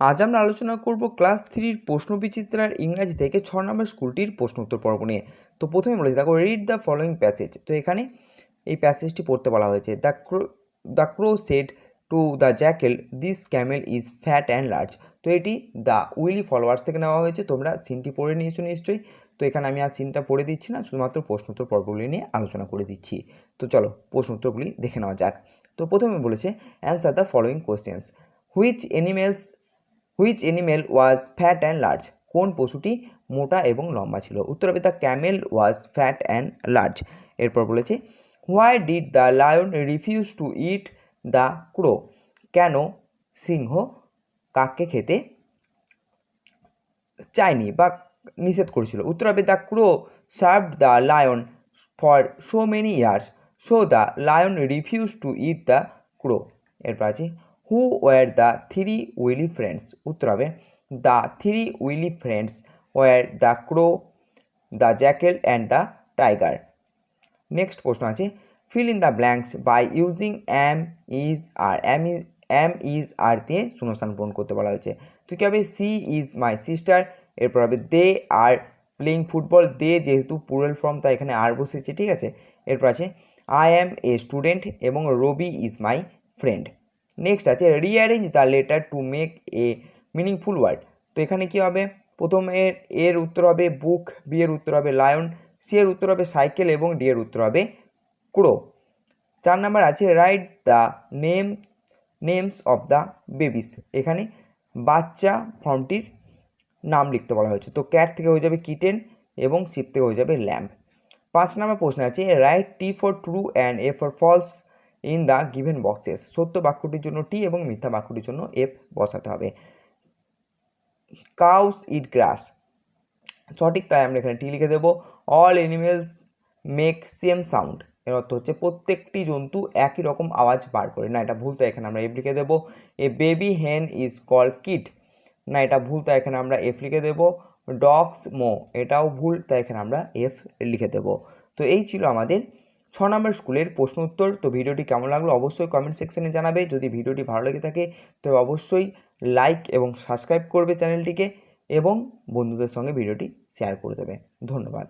আজ আমরা আলোচনা করব ক্লাস থ্রির প্রশ্নবিচিত্রার ইংরাজি থেকে ছ নম্বর স্কুলটির প্রশ্ন উত্তর পর্ব নিয়ে। তো প্রথমে বলেছি দেখো রিড দ্য ফলোয়িং প্যাসেজ তো এখানে এই প্যাসেজটি পড়তে বলা হয়েছে the crow the crow said to the jackal this camel is fat and large তো এটি দ্য উইলি ফলোয়ার্স থেকে নেওয়া হয়েছে, তোমরা সিনটি পড়ে নিয়েছো নিশ্চয়ই। তো এখানে আমি আর সিনটা পড়ে দিচ্ছি না, শুধুমাত্র প্রশ্ন উত্তর পর্বগুলি নিয়ে আলোচনা করে দিচ্ছি। তো চলো, প্রশ্ন উত্তরগুলি দেখে নেওয়া যাক। তো প্রথমে বলেছে answer the following questions which animals which animal was fat and large কোন পশুটি মোটা এবং লম্বা ছিল? উত্তর হবে the camel was fat and large এরপর বলেছে why did the lion refuse to eat the crow কেন সিংহ কাককে খেতে চায়নি বা নিষেধ করেছিল? উত্তর হবে the crow serve the lion for so many years so the lion refuse to eat the crow এরপর আছে who were the three wily friends উত্তর হবে the three wily friends were the crow the jackal and the tiger next প্রশ্ন আছে fill in the blanks by using am is are am is am is are দিয়ে শূন্যস্থান পূরণ করতে বলা হয়েছে। তো কী হবে? সি ইজ মাই সিস্টার এরপর হবে দে আর প্লেইং ফুটবল দে যেহেতু পুরাল ফর্ম তাই এখানে আর বসেছে ঠিক আছে? এরপর আছে আই অ্যাম এ স্টুডেন্ট এবং Rabi is my friend next আছে rearrange the letter to make a meaningful word তো এখানে কী হবে? প্রথম এর এর উত্তর হবে বুক বি এর উত্তর হবে লায়ন সি এর উত্তর হবে সাইকেল এবং ডি এর উত্তর হবে ক্রো চার নাম্বার আছে write the name names of the babies এখানে বাচ্চা ফর্মটির নাম লিখতে বলা হয়েছে। তো ক্যাট থেকে হয়ে যাবে কিটেন এবং শিপ থেকে হয়ে যাবে ল্যাম্প পাঁচ নম্বর প্রশ্ন আছে write T for true and a for false in the given boxes সত্য বাক্যটির জন্য টি এবং মিথ্যা বাক্যটির জন্য এফ বসাতে হবে। কাউস ইট গ্রাস সঠিক তাই আমরা এখানে টি লিখে দেবো। All animals make same sound এর অর্থ হচ্ছে প্রত্যেকটি জন্তু একই রকম আওয়াজ বার করে। না, এটা ভুল তাই এখানে আমরা এফ লিখে দেবো। A baby hen is call kit না, এটা ভুল তাই এখানে আমরা এফ লিখে দেবো। ডগস মো এটাও ভুল তাই এখানে আমরা এফ লিখে দেবো। তো এই ছিল আমাদের ছ নম্বর স্কুলের প্রশ্ন উত্তর। তো ভিডিওটি কেমন লাগল অবশ্যই কমেন্ট সেকশনে জানাবে। যদি ভিডিওটি ভালো লেগে থাকে, তবে অবশ্যই লাইক এবং সাবস্ক্রাইব করবে চ্যানেলটিকে এবং বন্ধুদের সঙ্গে ভিডিওটি শেয়ার করে দেবে। ধন্যবাদ।